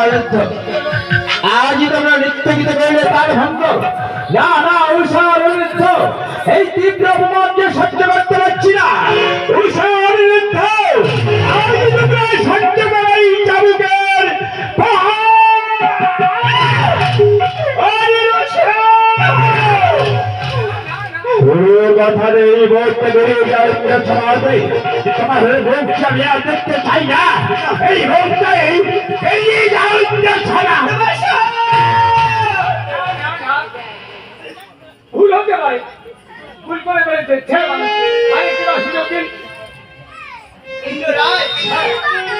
উষারুদ্ধ আজই তোমরা নৃত্য গীত করিলে তার ভঙ্গ না না উষারুদ্ধ এই তীব্র অপমান করতে কথার এই মুহূর্তে বেরিয়ে যাওয়ার সমাজে। তোমাদের আমি আর দেখতে চাই না। এই মুহূর্তে বেরিয়ে যাওয়ার ছাড়া ভুল হতে পারে। ভুল করে ফেলেছে। ছেড়ে মানুষ আরেকবার সুযোগ দিন।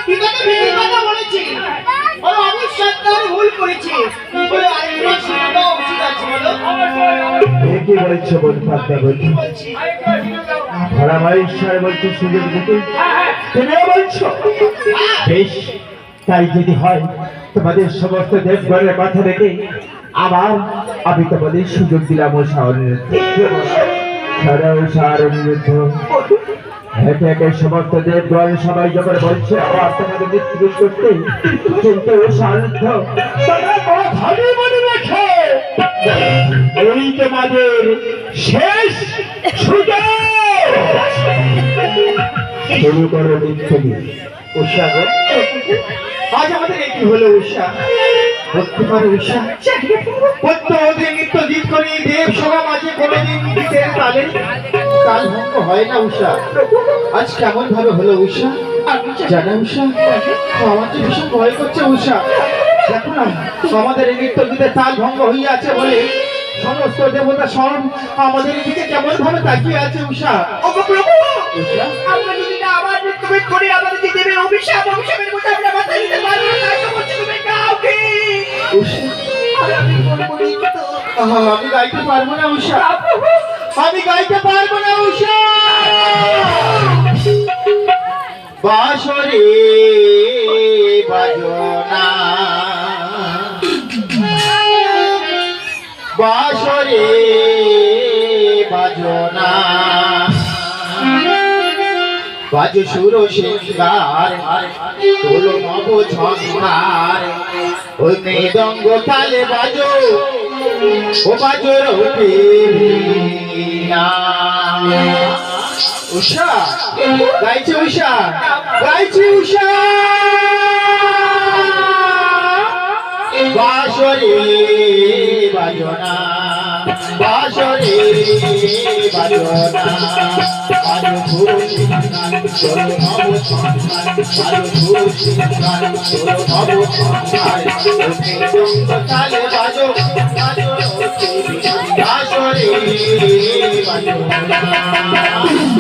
পিতাকে ভেঙে কথা বলেছে ভুল করেছে। সুযোগ উচিত আছে বলো? অবশ্যই অবশ্যই কি বলছো বলপাত্তা বলছি আরেকবার সুযোগ দাও ধরা ঈশ্বর বলছো সুযোগ দিতে। হ্যাঁ তুমিও বলছো? বেশ তাই যদি হয় তোমাদের সমস্ত দেবগণের কথা রেখে আবার আমি তোমাদের সুযোগ দিলাম ও সারণিরুদ্ধ সারণিরুদ্ধ একে একে সমস্ত দেবগণ সবাই যখন বলছে, আবার তোমাদের মৃত্যু করতে রেখো এই তোমাদের শেষ সুযোগ। শুরু করো গো। আজ আমাদের একই হলো উষা। প্রত্যেকদিন নৃত্য গীত করি দেব সভা মাঝে কোনোদিন গীতের তালে। কাল ভঙ্গ হয় না উষা। আজ কেমন ভাবে হলো উষা? জানা উষা? আমার তো ভীষণ ভয় করছে উষা। দেখো না আমাদের এই নৃত্য গীতের তাল ভঙ্গ হইয়াছে বলে সমস্ত দেবতা স্মরণ আমাদের দিকে কেমন ভাবে তাকিয়ে আছে উষা? প্রভু! উষা? আমরা যদি আবার মৃত্যুভেদ করি আমাদের দেবের অভিশাপ অভিশাপের মধ্যে আমরা মাথা দিতে পারব না আমি গাইতে পারব না উষা আমি গাইতে পারব না উষা বাসরে বাজনা বাসরে বাজনা বাজ সুর সিঙ্গার তোলো নব ছন্দার ওই মৃদঙ্গ তালে বাজো, ও বাজো রূপে উষা, গাইছে উষা গাইছে উষা। বাসরে বাজনা বাসরে বাজনা। আলো ঘুরছি চলো নব সন্ধান আলো ঘুরছি চলো নব সন্ধান ওকে দঙ্গ তালে বাজো বাজো বাসরে বাজনা নব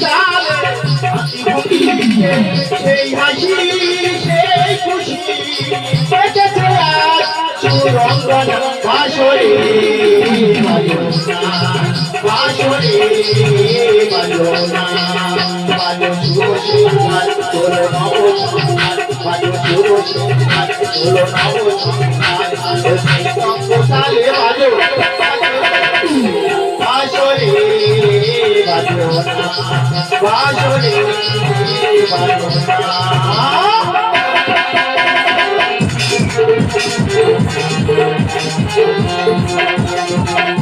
চালে হাসি ভঙ্গিতে সেই হাসি সুরঙ্গন বাসরে বাসরে বাজনা বাজো সুর সিংহার তোর নব সংহার বাজো সুর সিংহার তোর নব সংহার ও সেই কঙ্গ তালে বাজো বাসরে বাজনা বাসরে বাজনা অপমান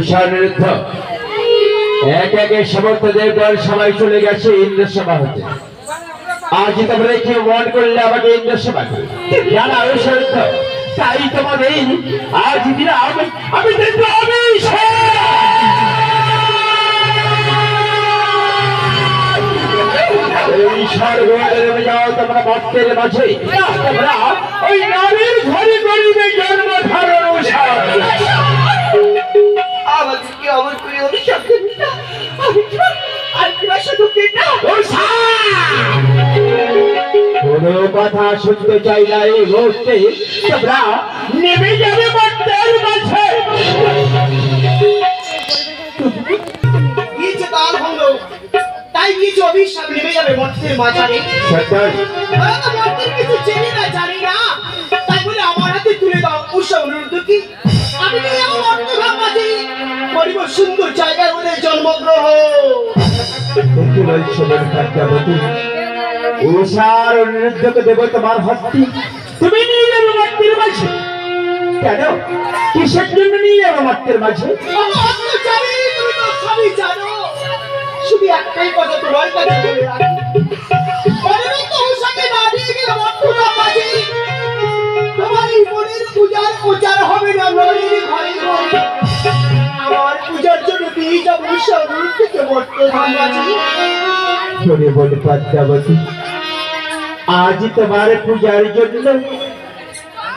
উষা এক একে সবাই চলে গেছে ইন্দ্র সভা হতে। তোমরা কি মন করলে আমাকে ইন্দ্র সেবা জানা ওই সত্য তাই আজ আমি তোমরা ভক্তের মাঝে। তোমরা ওই নারীর ঘরে জন্ম কথা শুনতে চাই না এই মুহূর্তে তোমরা নেমে যাবে ভক্তের মাঝে। গিয়েছে তাই গিয়েছে অভিশাপ নেমে যাবে মর্তের মাঝারে? ওরা তো মর্তের কিছু চেনে না জানি না। তাই বলে আমার হাতে তুলে দাও। উষা অনুরোধ কি? আমি নিয়ে যাব মর্তভাব মাঝে করিব সুন্দর জন্মগ্রহণ। উষার অনুরোধকে দেব তোমার হস্তি তুমি নিয়ে যাবে ভক্তের মাঝে। কেন কিসের জন্য নিয়ে যাবে ভক্তের মাঝে? শুধু একটাই কথা তোমার কাছে বলে পূজার হবে না নদীর ঘরে ঘরে। আমার পূজার জন্য দিয়ে যাব অনুরোধ থেকে মাঝে ধরে বলে পদ্মাবতী আজ তোমার পূজার জন্য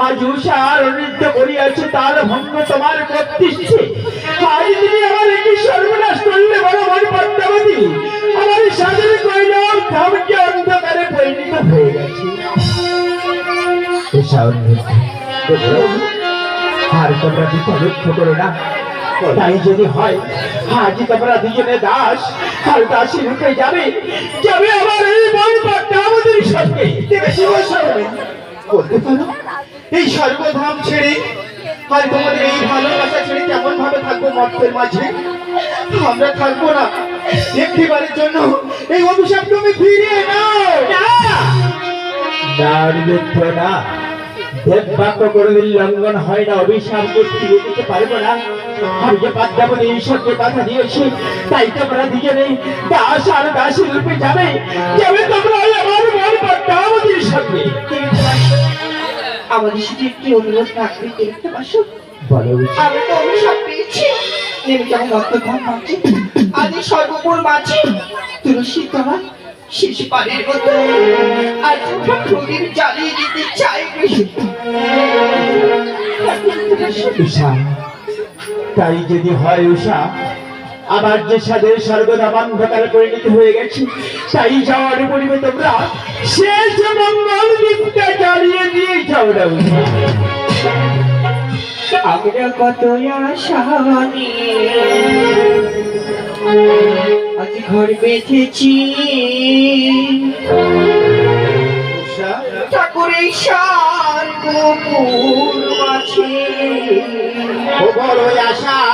আজ উষার নৃত্য করিয়াছে, তার ভঙ্গ তোমার উষা আর তোমরা তাই যদি হয়, আজ তোমরা দুজনে দাস আর দাসী রূপে যাবে। আমার এই বলতে পারো। এই সর্বধাম ছেড়ে আর তোমাদের এই ভালোবাসা ছেড়ে কেমন ভাবে থাকব মর্তের মাঝে? আমরা থাকব না। একটিবারের জন্য এই অভিশাপ তুমি ফিরিয়ে নাও। না। না দেব কোনোদিন লঙ্ঘন হয় না অভিশাপকে ফিরিয়ে দিতে পারব না। আমি যে পাদ্যাবলী ঈশ্বরকে কথা দিয়েছি। তাই তোমরা দুজনে দাস আর দাসী রূপে যাবে। যাবে তোমরা মন পদ্মাবতীর সঙ্গে আমাদের সাথে একটি অনুরোধ রাখবে দেখতে পাশো বলো উচিত। আমি তো অভিশাপ পেয়েছি। নেমে যাব মর্তধাম মাঝে সর্বপুর মাঝে। তুলসী তলা শেষ পানের মতো আর দুটো প্রদীপ জ্বালিয়ে দিতে চাই তাই যদি হয় উষা আবার যে সাদের সর্বদা অন্ধকার পরিণত হয়ে গেছে তাই যাওয়ার পরিবে তোমরা শেষ মঙ্গল দীপটা জ্বালিয়ে দিয়ে যাও আমরা কত আশা আজ ঘর বেঁধেছি। ঠাকুরের সার গোপুর মাঝে। বড় আশা।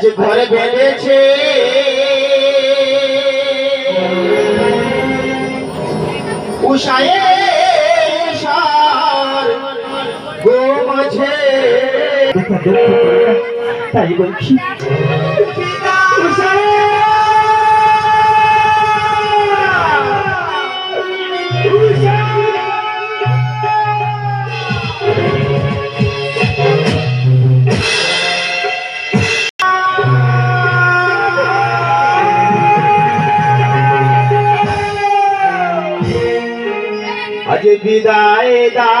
আজ ঘরে বেঁধেছে। উষায় গো মাঝে। তাই বলছি। বিদায় দাও